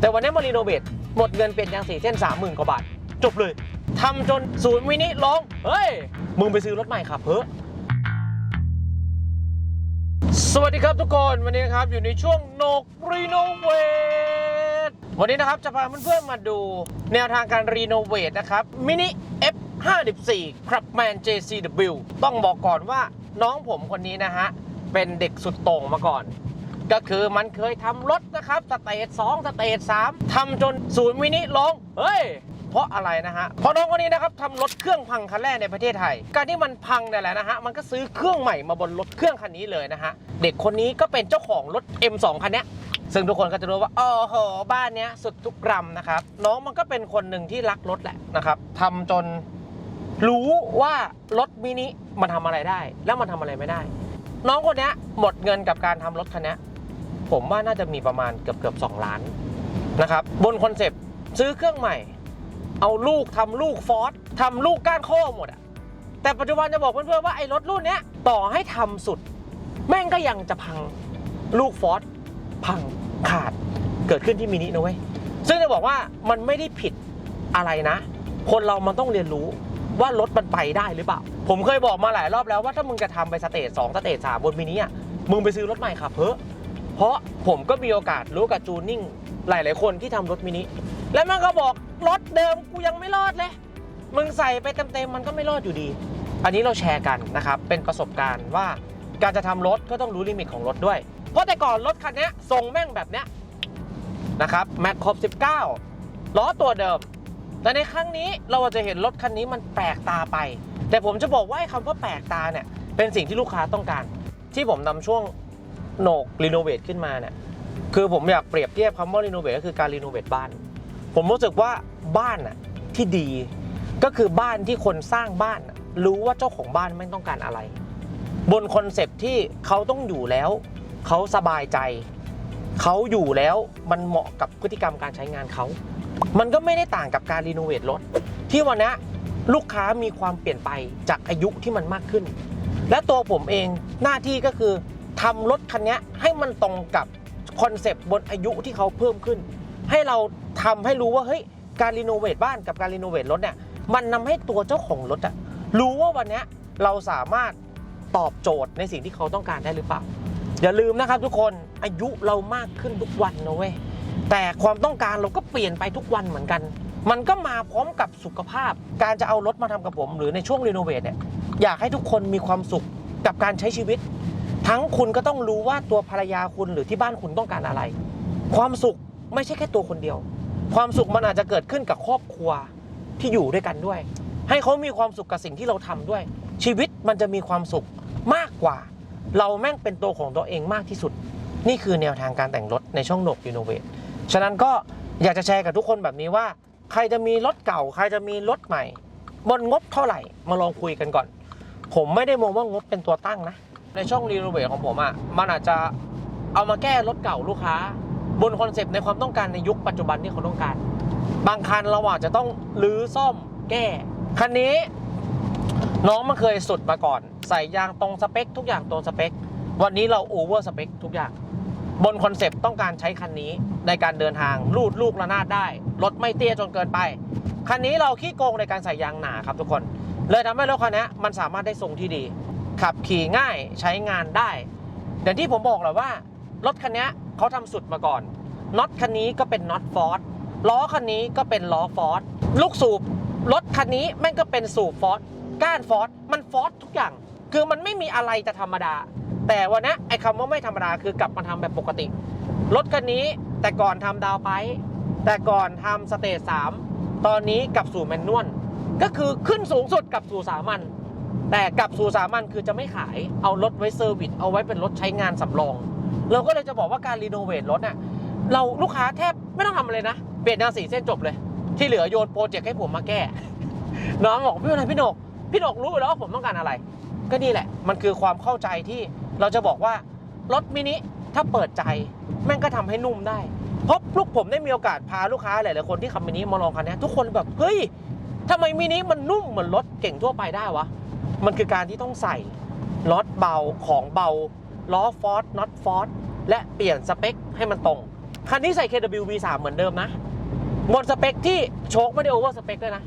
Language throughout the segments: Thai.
แต่วันนี้มารีโนเวทหมดเงินเปลี่ยนยางสีเส้น 30,000 กว่าบาท จบเลยทำจนศูนย์มินิร้องเฮ้ย มึงไปซื้อรถใหม่ขับเถอสวัสดีครับทุกคนวันนี้นะครับอยู่ในช่วงนกรีโนเวทวันนี้นะครับจะพาเพื่อนๆมาดู แนวทางการรีโนเวทนะครับมินิ F54 ครับแมน JCW ต้องบอกก่อนว่าน้องผมคนนี้นะฮะ เป็นเด็กสุดโต่งมาก่อน ก็คือมันเคยทำรถนะครับสเตจ2สเตจ3ทำจนศูนย์มินิร้องเฮ้ยเพราะอะไรนะฮะ เพราะน้องคนนี้นะครับทำรถเครื่องพังคันแรกในประเทศไทย การที่มันพังเนี่ยแหละนะฮะ มันก็ซื้อเครื่องใหม่มาบนรถเครื่องคันนี้เลยนะฮะ เด็กคนนี้ก็เป็นเจ้าของรถ M2 คันเนี้ยซึ่งทุกคนก็จะรู้ว่าอ๋อโหบ้านเนี้ยสุดทุกกรัมนะครับ น้องมันก็เป็นคนหนึ่งที่รักรถแหละนะครับทำจนรู้ว่ารถมินิมันทำอะไรได้ แล้วมันทำอะไรไม่ได้ น้องคนนี้หมดเงินกับการทำรถคันเนี้ย ผมว่าน่าจะมีประมาณเกือบเกือบสองล้านนะครับบนคอนเซปต์ซื้อเครื่องใหม่ เอาลูกทำลูกฟอร์ดทำลูกก้านข้อหมดอะแต่ปัจจุบันจะบอกเพื่อนๆว่าไอ้รถรุ่นเนี้ยต่อให้ทำสุด แม่งก็ยังจะพังลูกฟอร์ดพังขาดเกิดขึ้นที่มินินะเว้ยซึ่งจะบอกว่ามันไม่ได้ผิดอะไรนะ คนเรามันต้องเรียนรู้ว่ารถมันไปได้หรือเปล่า ผมเคยบอกมาหลายรอบแล้วว่าถ้ามึงจะทำไปสเตจสองสเตจสามบนมินิอะมึงไปซื้อรถใหม่ขับเถอะ เพราะผมก็มีโอกาสรู้กับจูนนิ่งหลาย ๆ คนที่ทำรถมินิ แล้วมันก็บอกรถเดิมกูยังไม่รอดเลย มึงใส่ไปเต็ม ๆ มันก็ไม่รอดอยู่ดี อันนี้เราแชร์กันนะครับ เป็นประสบการณ์ว่าการจะทำรถก็ต้องรู้ลิมิตของรถด้วย เพราะแต่ก่อนรถคันเนี้ยทรงแม่งแบบเนี้ยนะครับแม็กครบ19 ล้อตัวเดิม แต่ในครั้งนี้เราจะเห็นรถคันนี้มันแปลกตาไป แต่ผมจะบอกว่าไอ้คำว่าแปลกตาเนี่ยเป็นสิ่งที่ลูกค้าต้องการ ที่ผมนำช่วง โหนกรีโนเวทขึ้นมาเนี่ยคือผมอยากเปรียบเทียบคำว่ารีโนเวทก็คือการรีโนเวทบ้าน ผมรู้สึกว่าบ้านน่ะที่ดี ก็คือบ้านที่คนสร้างบ้าน รู้ว่าเจ้าของบ้านไม่ต้องการอะไร บนคอนเซปที่เขาต้องอยู่แล้วเขาสบายใจเขาอยู่แล้วมันเหมาะกับพฤติกรรมการใช้งานเขา มันก็ไม่ได้ต่างกับการรีโนเวทรถ ที่วันนี้ลูกค้ามีความเปลี่ยนไปจากอายุที่มันมากขึ้น และตัวผมเองหน้าที่ก็คือ ทำรถคันนี้ให้มันตรงกับคอนเซปต์บนอายุที่เขาเพิ่มขึ้น ให้เราทำให้รู้ว่าเฮ้ยการรีโนเวทบ้านกับการรีโนเวทรถเนี่ยมันนำให้ตัวเจ้าของรถอะรู้ว่าวันนี้เราสามารถตอบโจทย์ในสิ่งที่เขาต้องการได้หรือเปล่า อย่าลืมนะครับทุกคนอายุเรามากขึ้นทุกวันนะเว้ยแต่ความต้องการเราก็เปลี่ยนไปทุกวันเหมือนกัน มันก็มาพร้อมกับสุขภาพ การจะเอารถมาทำกับผม หรือในช่วงรีโนเวทเนี่ยอยากให้ทุกคนมีความสุขกับการใช้ชีวิต ทั้งคุณก็ต้องรู้ว่าตัวภรรยาคุณหรือที่บ้านคุณต้องการอะไร ความสุขไม่ใช่แค่ตัวคนเดียว ความสุขมันอาจจะเกิดขึ้นกับครอบครัวที่อยู่ด้วยกันด้วย ให้เขามีความสุขกับสิ่งที่เราทำด้วย ชีวิตมันจะมีความสุขมากกว่า เราแม่งเป็นตัวของตัวเองมากที่สุด นี่คือแนวทางการแต่งรถในช่องหนกรีโนเวทฉะนั้นก็อยากจะแชร์กับทุกคนแบบนี้ว่า ใครจะมีรถเก่า ใครจะมีรถใหม่ บนงบเท่าไหร่มาลองคุยกันก่อน ผมไม่ได้มองว่างบเป็นตัวตั้งนะ ในช่องรีโนเวทของผมอะ่ะมันอาจจะเอามาแก้รถเก่าลูกค้า บนคอนเซปต์ในความต้องการในยุคปัจจุบันที่เขาต้องการ บางคันเราอาจจะต้องรื้อซ่อมแก้ คันนี้ น้องมันเคยสุดมาก่อน ใส่ยางตรงสเปค ทุกอย่างตรงสเปค วันนี้เราโอเวอร์สเปคทุกอย่าง บนคอนเซปต์ต้องการใช้คันนี้ในการเดินทางลูดลูกระนาดได้รถไม่เตี้ยจนเกินไปคันนี้เราขี้โกงในการใส่ยางหนาครับทุกคน เลยทำให้รถคันนี้มันสามารถได้ทรงที่ดี ขับขี่ง่ายใช้งานได้อย่างที่ผมบอกแหละว่า รถคันนี้เขาทำสุดมาก่อนน็อตคันนี้ก็เป็นน็อตฟอร์ดล้อคันนี้ก็เป็นล้อฟอร์ดลูกสูบรถคันนี้แม่งก็เป็นสูบฟอร์ดก้านฟอร์ดมันฟอร์ดทุกอย่าง คือมันไม่มีอะไรจะธรรมดา แต่วันนี้ไอ้คำว่าไม่ธรรมดาคือกลับมาทำแบบปกติ รถคันนี้แต่ก่อนทำดาวไปแต่ก่อนทำสเตจสามตอนนี้กลับสู่แมนนวลก็คือขึ้นสูงสุดกลับสู่สามัญ แต่กลับสู่สามัญคือจะไม่ขายเอารถไว้เซอร์วิสเอาไว้เป็นรถใช้งานสำรอง เราก็เลยจะบอกว่าการรีโนเวทรถเนี่ยเราลูกค้าแทบไม่ต้องทำอะไรนะ เปลี่ยนยางสีเส้นจบเลย ที่เหลือโยนโปรเจกต์ให้ผมมาแก้ น้องบอกพี่อะไรพี่หนกพี่หนกรู้แล้วว่าผมต้องการอะไร ก็นี่แหละ มันคือความเข้าใจที่เราจะบอกว่ารถมินิถ้าเปิดใจแม่งก็ทำให้นุ่มได้เพราะลูกผมได้มีโอกาสพาลูกค้าหลายๆคนที่ขับมินิมาลองคันนี้ทุกคนแบบเฮ้ยทำไมมินิมันนุ่มเหมือนรถเก่งทั่วไปได้วะ มันคือการที่ต้องใส่น็อตเบาของเบาล้อฟอร์ดน็อตฟอร์ดและเปลี่ยนสเปคให้มันตรง คันนี้ใส่ KW V3 เหมือนเดิมนะบนสเปคที่โชคไม่ได้โอเวอร์สเปคด้วยนะ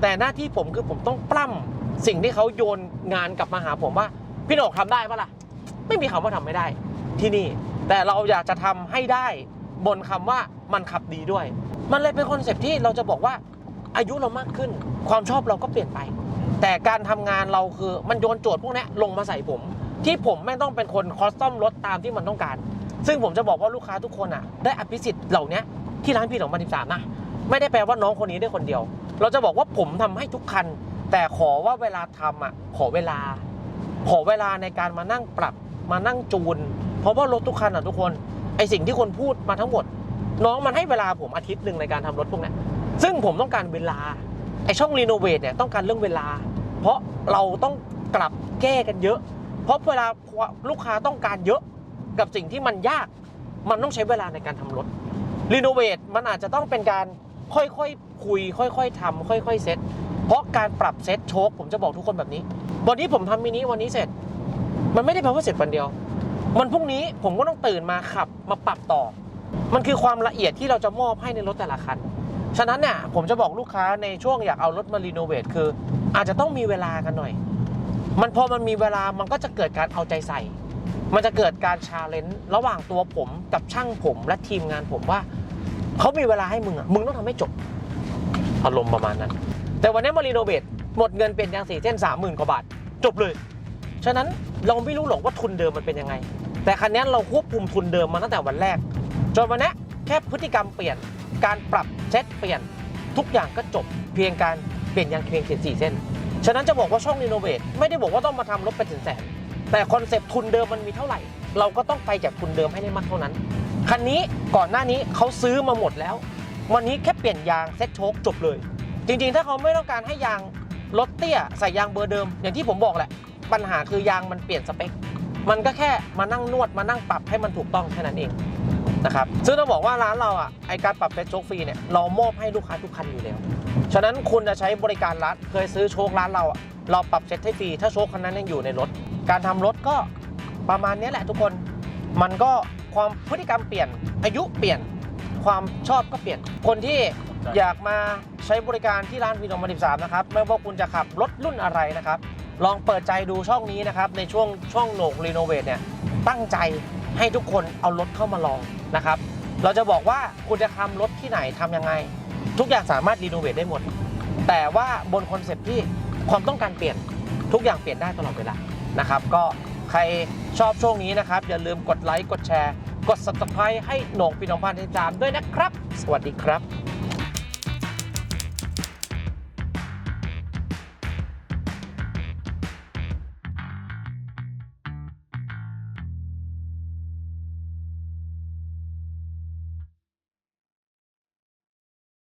แต่หน้าที่ผมคือผมต้องปล้ำสิ่งที่เขาโยนงานกลับมาหาผมว่า พี่โหนกทำได้ปะล่ะ ไม่มีคำว่าทำไม่ได้ที่นี่ แต่เราอยากจะทำให้ได้บนคำว่ามันขับดีด้วย มันเลยเป็นคอนเซ็ปที่เราจะบอกว่าอายุเรามากขึ้น ความชอบเราก็เปลี่ยนไป แต่การทำงานเราคือมันโยนโจทย์พวกนี้ลงมาใส่ผม ที่ผมไม่ต้องเป็นคนคอสตอมรถตามที่มันต้องการ ซึ่งผมจะบอกว่าลูกค้าทุกคนอะ ได้อภิสิทธิ์เหล่านี้ที่ร้านพี่ของพันสิบสามนะไม่ได้แปลว่าน้องคนนี้ได้คนเดียว เราจะบอกว่าผมทำให้ทุกคัน แต่ขอว่าเวลาทำอะขอเวลา ขอเวลาในการมานั่งปรับมานั่งจูน เพราะว่ารถทุกคันอะทุกคนไอสิ่งที่คนพูดมาทั้งหมด น้องมันให้เวลาผมอาทิตย์หนึ่งในการทำรถพวกนี้ซึ่งผมต้องการเวลา ไอช่องรีโนเวทเนี่ยต้องการเรื่องเวลา เพราะเราต้องกลับแก้กันเยอะ เพราะเวลาลูกค้าต้องการเยอะกับสิ่งที่มันยาก มันต้องใช้เวลาในการทำรถรีโนเวทมันอาจจะต้องเป็นการค่อยๆคคุย ค่อยๆทำค่อยๆเซ็ตเพราะการปรับเซ็ตโชคผมจะบอกทุกคนแบบนี้ วันนี้ผมทำมินิวันนี้เสร็จ มันไม่ได้แปลว่าเสร็จวันเดียว มันพรุ่งนี้ผมก็ต้องตื่นมาขับมาปรับต่อ มันคือความละเอียดที่เราจะมอบให้ในรถแต่ละคัน ฉะนั้นเนี่ยผมจะบอกลูกค้าในช่วงอยากเอารถมารีโนเวทคือ อาจจะต้องมีเวลากันหน่อย มันพอมันมีเวลามันก็จะเกิดการเอาใจใส่ มันจะเกิดการชาเลนจ์ระหว่างตัวผมกับช่างผมและทีมงานผมว่าเขามีเวลาให้มึงอะมึงต้องทำให้จบอารมณ์ประมาณนั้น แต่วันนี้มารีโนเวทหมดเงินเป็นยางสี่เส้นสามหมื่นกว่าบาท จบเลย ฉะนั้นเราไม่รู้หรอกว่าทุนเดิมมันเป็นยังไง แต่คันนี้เราควบคุมทุนเดิมมาตั้งแต่วันแรก จนวันนี้แค่พฤติกรรมเปลี่ยน การปรับเซตเปลี่ยนทุกอย่างก็จบเพียงการเปลี่ยนยางเพียงเพียงสี่เส้น ฉะนั้นจะบอกว่าช่องรีโนเวทไม่ได้บอกว่าต้องมาทำรถเป็นแสนแต่คอนเซปต์ทุนเดิมมันมีเท่าไหร่ เราก็ต้องไปจากทุนเดิมให้ได้มากเท่านั้น คันนี้ก่อนหน้านี้เขาซื้อมาหมดแล้ว วันนี้แค่เปลี่ยนยางเซ็ตโชคจบเลย จริงๆ ถ้าเขาไม่ต้องการให้ยางรถเตี้ยใส่ยางเบอร์เดิม อย่างที่ผมบอกแหละ ปัญหาคือยางมันเปลี่ยนสเปค มันก็แค่มานั่งนวดมานั่งปรับให้มันถูกต้องแค่นั้นเอง นะครับซึ่งต้องบอกว่าร้านเราอะไอการปรับเซ็ตโชคฟรีเนี่ยเรามอบให้ลูกค้าทุกคันอยู่แล้ว ฉะนั้นคุณจะใช้บริการร้านเคยซื้อโชคร้านเราอะเราปรับเซ็ตให้ฟรีถ้าโชคคันนั้นยังอยู่ในรถ การทำรถก็ประมาณนี้แหละทุกคนมันก็ความพฤติกรรมเปลี่ยนอายุเปลี่ยนความชอบก็เปลี่ยนคนที่อยากมาใช้บริการที่ร้านพีนอมสิบสามนะครับไม่ว่าคุณจะขับรถรุ่นอะไรนะครับ ลองเปิดใจดูช่องนี้นะครับในช่วงช่องโหนกรีโนเวทเนี่ยตั้งใจ ให้ทุกคนเอารถเข้ามาลองนะครับ เราจะบอกว่าคุณจะทำรถที่ไหนทำยังไง ทุกอย่างสามารถรีโนเวทได้หมด แต่ว่าบนคอนเซปต์ที่ความต้องการเปลี่ยนทุกอย่างเปลี่ยนได้ตลอดเวลานะครับ ก็ใครชอบช่วงนี้นะครับ อย่าลืมกดไลค์กดแชร์ กด subscribe ให้โหนงปีนองพันธ์จามด้วยนะครับ สวัสดีครับ